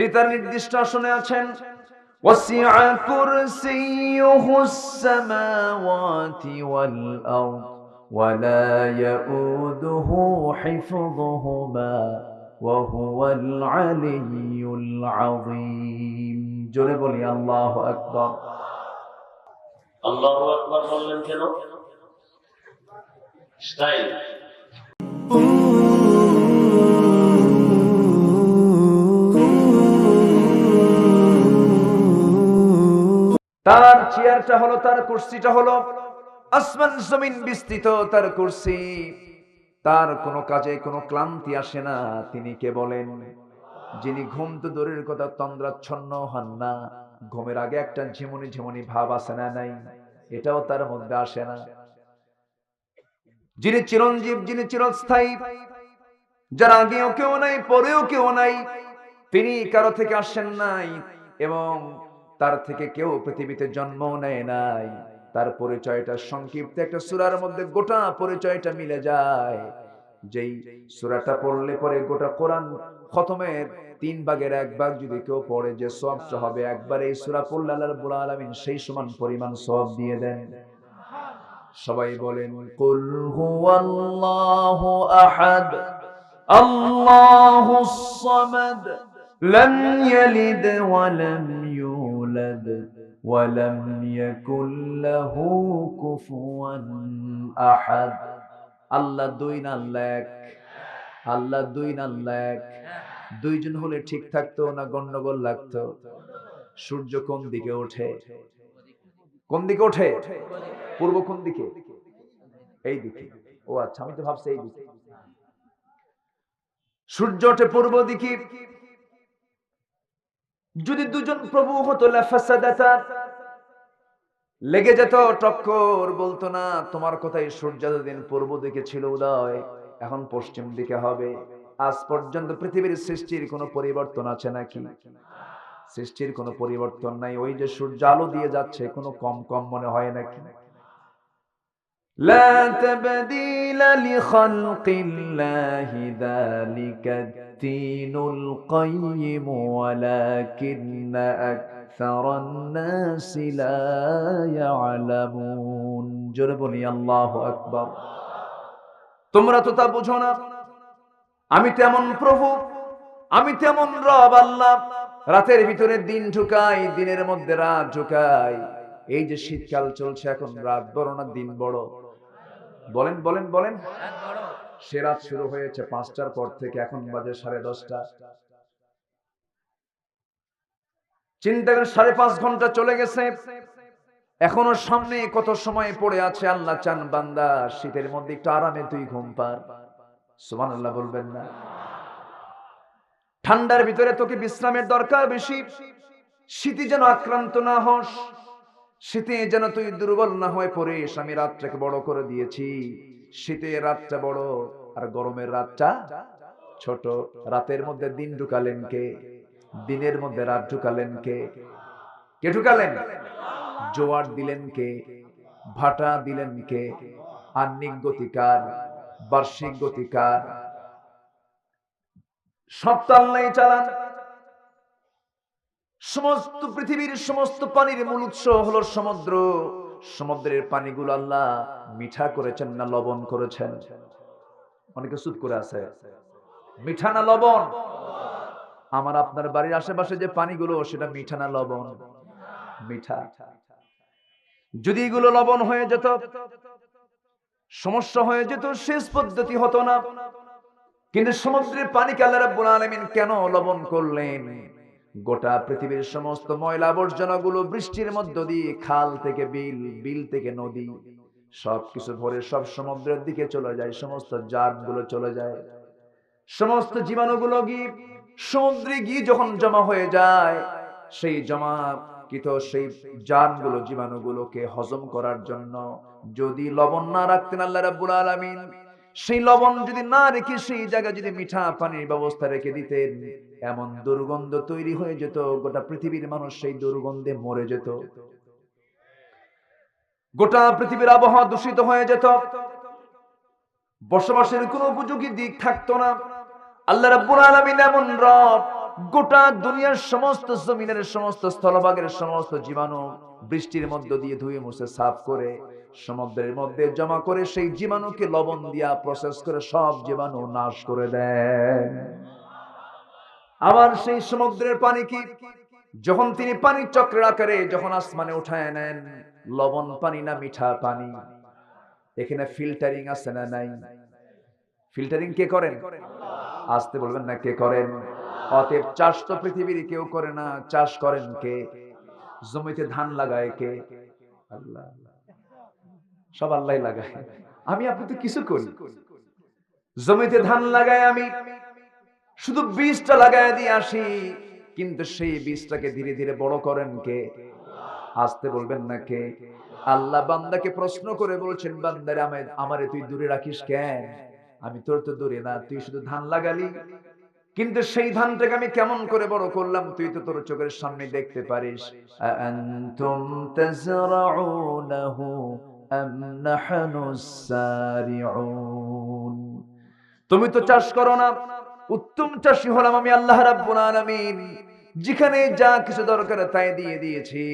তিনি তার নির্দিষ্ট আসনে আছেন وسع كرسيه السماوات والأرض ولا يؤوده حفظهما وهو العلي العظيم জোরে বলি আল্লাহু আকবার আল্লাহ আকবার বললেন কেন স্টাইল তার চেয়ারটা হলো, তার কুর্সিটা হলো আসমান জমিন বিস্তৃত, তার কুর্সি। তার কোনো কাজে কোনো ক্লান্তি আসে না, তিনি কে বলেন? যিনি ঘুম তো দূরের কথা, তন্দ্রাচ্ছন্ন হন না। ঘুমের আগে একটা ঝিমুনি ঝিমুনি ভাব আসে না, নাই। এটাও তার মধ্যে আসে না। যিনি চিরঞ্জীব, যিনি চিরস্থায়ী, যার আগেও কেউ নাই, পরেও কেউ নাই, তিনি কারও থেকে আসেন নাই, এবং তার থেকে কেউ পৃথিবীতে জন্ম নেয় নাই। তার পরিচয়টা সংক্ষিপ্ত একটা সুরার মধ্যে গোটা পরিচয়টা মিলে যায়। যেই সুরাটা পড়লে পরে গোটা কোরআন খতমের তিন ভাগের এক ভাগ যদি কেউ পড়ে যে সবটা হবে, একবার এই সুরা পড়লে আল্লাহ রাব্বুল সেই সমান পরিমাণ সব দিয়ে দেন। সবাই বলেন, কুল হুয়াল্লাহু আহাদ আল্লাহুস ইয়ালিদ ওয়া يولد ولم يكن له كفوا احد আল্লাহ দুই না আল্লাহ এক আল্লাহ দুই না আল্লাহ এক দুইজন হলে ঠিক থাকতো না গন্ডগোল লাগতো সূর্য কোন দিকে ওঠে কোন দিকে ওঠে পূর্ব কোন দিকে এই দিকে ও আচ্ছা আমি তো ভাবছি এই দিকে সূর্য ওঠে পূর্ব দিকে যদি দুজন প্রভু হতো লাফাসাদাতা লেগে যেত টক্কর বলতো না তোমার কথাই সূর্য দিন পূর্ব দিকে ছিল উদয় এখন পশ্চিম দিকে হবে আজ পর্যন্ত পৃথিবীর সৃষ্টির কোনো পরিবর্তন আছে নাকি সৃষ্টির কোনো পরিবর্তন নাই ওই যে সূর্য আলো দিয়ে যাচ্ছে কোনো কম কম মনে হয় নাকি لا تبديل لخلق الله ذلك الدين القيم ولكن أكثر الناس لا يعلمون جربني الله أكبر তোমরা তো তা বুঝো না আমি তেমন প্রভু আমি তেমন রব আল্লাহ রাতের ভিতরে দিন ঢুকাই দিনের মধ্যে রাত ঢুকাই এই যে শীতকাল চলছে এখন রাত বড় না দিন বড় বলেন বলেন বলেন সে রাত শুরু হয়েছে পাঁচটার পর থেকে, এখন বাজে সাড়ে দশটা। চিন্তা করেন, সাড়ে পাঁচ ঘণ্টা চলে গেছে। এখনও সামনে কত সময় পড়ে আছে, আল্লাহ চান বান্দা, শীতের মধ্যে একটু আরামে তুই ঘুম পার। সুমান আল্লাহ বলবেন না। ঠান্ডার ভিতরে তোকে বিশ্রামের দরকার বেশি। শীতে যেন আক্রান্ত না হস, শীতে যেন তুই দুর্বল না হয়ে পড়িস, আমি রাতটাকে বড় করে দিয়েছি। শীতে রাতটা বড় আর গরমের রাতটা ছোট। রাতের মধ্যে দিন ঢুকালেন কে? দিনের মধ্যে রাত ঢুকালেন কে? কে ঢুকালেন? জোয়ার দিলেন কে? ভাটা দিলেন কে? আন্নিক গতিকার বার্ষিক গতিকার সপ্তাহ চালান। সমস্ত পৃথিবীর সমস্ত পানির মূল উৎস হলো সমুদ্র। সমুদ্রের পানিগুলো আল্লাহ মিঠা করেছেন না লবণ করেছেন? অনেকে সুদ করে আছে। মিঠা না লবণ? আমার আপনার বাড়ির আশেপাশে যে পানিগুলো, সেটা মিঠা না লবণ? মিঠা। যদি এগুলো লবণ হয়ে যেত, সমস্যা হয়ে যেত শেষ পদ্ধতি হতো না। কিন্তু সমুদ্রের পানিকে আল্লাহ রাব্বুল আলামিন কেন লবণ করলেন? গোটা পৃথিবীর সমস্ত ময়লা আবর্জনাগুলো বৃষ্টির মধ্য দিয়ে খাল থেকে বিল বিল থেকে নদী, সবকিছু ভরে সব সমুদ্রের দিকে চলে যায়, সমস্ত জাতগুলো চলে যায়। সমস্ত জীবাণুগুলো গিয়ে সমুদ্রে গিয়ে যখন জমা হয়ে যায়, সেই জমা কিত সেই জানগুলো জীবাণুগুলোকে হজম করার জন্য যদি লবণ না রাখতেন আল্লাহ রাব্বুল আলামিন সেই লবণ যদি না রেখে সেই জায়গায় যদি মিঠা পানির ব্যবস্থা রেখে দিতেন, এমন দুর্গন্ধ তৈরি হয়ে যেত, গোটা পৃথিবীর মানুষ সেই দুর্গন্ধে মরে যেত। গোটা পৃথিবীর আবহাওয়া দূষিত হয়ে যেত। বসবাসের কোনো উপযোগী দিক থাকতো না। আল্লাহ রাব্বুল আলামিন এমন রব গোটা দুনিয়ার সমস্ত জমিনের সমস্ত স্থলভাগের সমস্ত জীবাণু বৃষ্টির মধ্য দিয়ে ধুয়ে মুছে সাফ করে সমুদ্রের মধ্যে জমা করে সেই জীবাণুকে লবণ দিয়া প্রসেস করে সব জীবাণু নাশ করে দেন আবার সেই সমুদ্রের পানি কি? যখন তিনি পানির চক্রের আকারে যখন আসমানে উঠায় নেন, লবণ পানি না মিঠা পানি। এখানে ফিল্টারিং আছে না নাই? ফিল্টারিং কে করেন? আসতে বলবেন না, কে করেন? অতএব চাষ তো পৃথিবীর কেউ করে না, চাষ করেন কে? জমিতে ধান লাগায় কে? আল্লাহ, সব আল্লাহ লাগায়। আমি, আপনি তো কিছু করি। জমিতে ধান লাগায় আমি, শুধু বীজটা লাগায় দিয়ে আসি, কিন্তু সেই বীজটাকে ধীরে ধীরে বড় করেন কে? আসতে বলবেন না কে? আল্লাহ বান্দাকে প্রশ্ন করে বলছেন, বান্দারে, আমায় আমারে তুই দূরে রাখিস কেন? আমি তোর তো দূরে না, তুই শুধু ধান লাগালি। কিন্তু সেই ধানটাকে আমি কেমন করে বড় করলাম? তুই তো তোর চোখের সামনে দেখতে পারিস। তুমি তো চাষ করো না। উত্তম চাষী হলাম আমি আল্লাহ রাব্বুল যেখানে যা কিছু দরকার তাই দিয়ে দিয়েছি।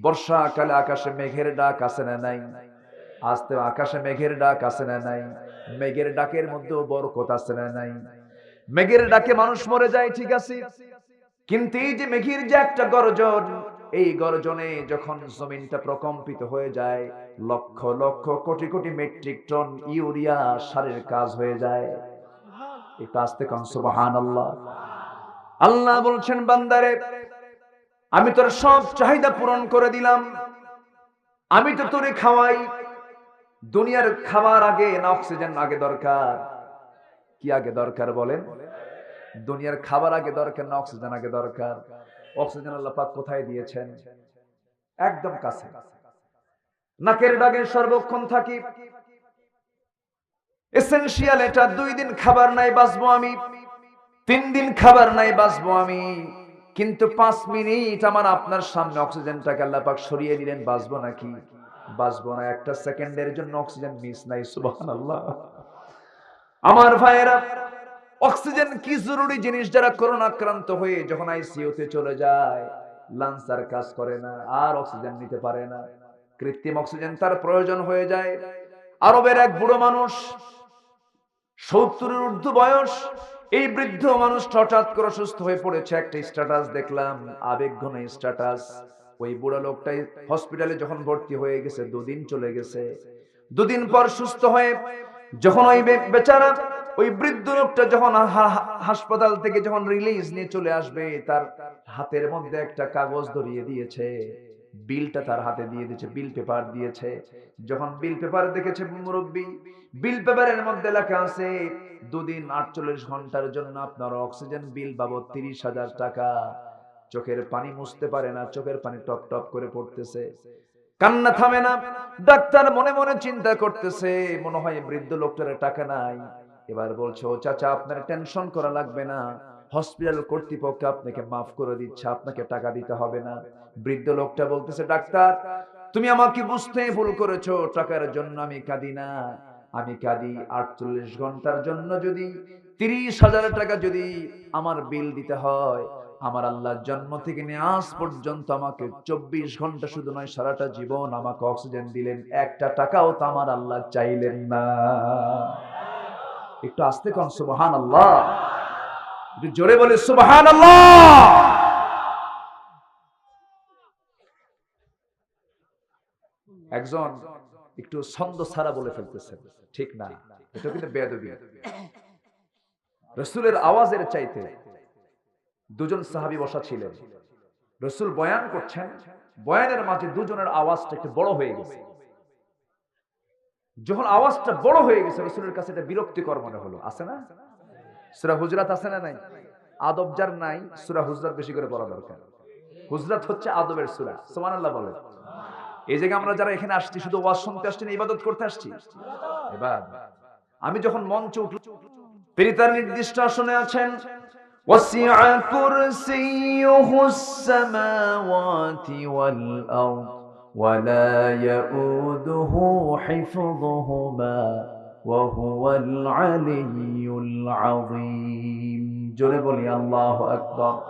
বর্ষাকালে আকাশে মেঘের ডাক আসে না নাই? আসতে আকাশে মেঘের ডাক আসে না নাই? মেঘের ডাকের মধ্যেও বরকত আসে না নাই? মেঘের ডাকে মানুষ মরে যায়, ঠিক আছে? কিন্তু এই যে মেঘের যে একটা গর্জন, এই গর্জনে যখন জমিনটা প্রকম্পিত হয়ে যায়, lakh lakh crore crore metric ton urea সারের কাজ হয়ে যায়। একটু আসতে কন সুবহান আল্লাহ আল্লাহ বলছেন, বান্দারে, আমি তোর সব চাহিদা পূরণ করে দিলাম। আমি তো তোরে খাওয়াই। দুনিয়ার খাবার আগে না অক্সিজেন আগে দরকার। কি আগে দরকার বলেন? দুনিয়ার খাবার আগে দরকার না অক্সিজেন আগে দরকার? অক্সিজেন আল্লাহ পাক কোথায় দিয়েছেন? একদম কাছে। নাকের ডাগে সর্বক্ষণ থাকি। এসেনশিয়াল এটা, দুই দিন খাবার নাই বাঁচবো আমি। তিন দিন খাবার নাই বাঁচবো আমি। কিন্তু পাঁচ মিনিট আমার আপনার সামনে অক্সিজেনটাকে আল্লাহ পাক সরিয়ে দিলেন, বাঁচবো নাকি? বাঁচবো না, একটা সেকেন্ডের জন্য অক্সিজেন মিস নাই, সুবহানাল্লাহ। আমার ভাইয়েরা, অক্সিজেন কি জরুরি জিনিস যারা করোনা আক্রান্ত হয়ে যখন আইসিইউতে চলে যায়? লাংস আর কাজ করে না, আর অক্সিজেন নিতে পারে না। কৃত্রিম অক্সিজেন তার প্রয়োজন হয়ে যায়। আরবের এক বুড়ো মানুষ, সত্তরের ঊর্ধ্ব বয়স, এই বৃদ্ধ মানুষ হঠাৎ করে সুস্থ হয়ে পড়েছে। একটা স্ট্যাটাস দেখলাম, আবেগঘন স্ট্যাটাস ওই বুড়ো লোকটাই হসপিটালে যখন ভর্তি হয়ে গেছে, দুদিন চলে গেছে। দুদিন পর সুস্থ হয়ে যখন ওই বেচারা, ওই বৃদ্ধ লোকটা যখন হাসপাতাল থেকে যখন রিলিজ নিয়ে চলে আসবে, তার হাতের মধ্যে একটা কাগজ ধরিয়ে দিয়েছে। বিলটা তার হাতে দিয়ে দিয়েছে, বিল পেপার দিয়েছে। যখন বিল পেপার দেখেছে মুরব্বী, বিল পেপারের মধ্যে লেখা আছে, দুদিন আটচল্লিশ ঘণ্টার জন্য আপনার অক্সিজেন বিল বাবদ তিরিশ হাজার টাকা। চোখের পানি মুছতে পারে না, চোখের পানি টপ টপ করে পড়তেছে। কান্না থামে না। ডাক্তার মনে মনে চিন্তা করতেছে, মনে হয় বৃদ্ধ লোকটার টাকা নাই। এবার বলছো চাচা, আপনার টেনশন করা লাগবে না। হসপিটাল কর্তৃপক্ষ আপনাকে মাফ করে দিচ্ছে, আপনাকে টাকা দিতে হবে না। বৃদ্ধ লোকটা বলতেছে, ডাক্তার, তুমি আমাকে বুঝতে ভুল করেছ। টাকার জন্য আমি কাঁদি না। আমি কাঁদি আটচল্লিশ ঘণ্টার জন্য যদি তিরিশ হাজার টাকা যদি আমার বিল দিতে হয় আমার আল্লাহ জন্ম থেকে নিয়ে আজ পর্যন্ত আমাকে চব্বিশ ঘণ্টা শুধু নয়, সারাটা জীবন আমাকে অক্সিজেন দিলেন। একটা টাকাও তো আমার আল্লাহ চাইলেন না। একটু আস্তে কন সুবহান আল্লাহ জোরে বলে সুবহান আল্লাহ একজন একটু ছন্দ ছাড়া বলে ফেলতেছেন ঠিক না, এটা কিন্তু বেদবি রসুলের আওয়াজের চাইতে দুজন সাহাবি বসা ছিলেন। রসুল বয়ান করছেন, বয়ানের মাঝে দুজনের আওয়াজটা একটু বড় হয়ে গেছে। যখন আওয়াজটা বড় হয়ে গেছে, রসুলের কাছে এটা বিরক্তিকর মনে হলো। আছে না? সুরা হুজরাত আছে না নাই? আদব যার নাই, সুরা হুজরাত বেশি করে পড়া দরকার। হুজরাত হচ্ছে আদবের সুরা সোমান আল্লাহ বলে এই জায়গায় আমরা যারা এখানে আসছি, শুধু ওয়াজ শুনতে আসছি না, ইবাদত করতে আসছি? এবার, আমি যখন মঞ্চে উঠল তিনি তার নির্দিষ্ট আসনে আছেন وسع كرسيه السماوات والأرض ولا يؤوده حفظهما وهو العلي العظيم. جرب الله أكبر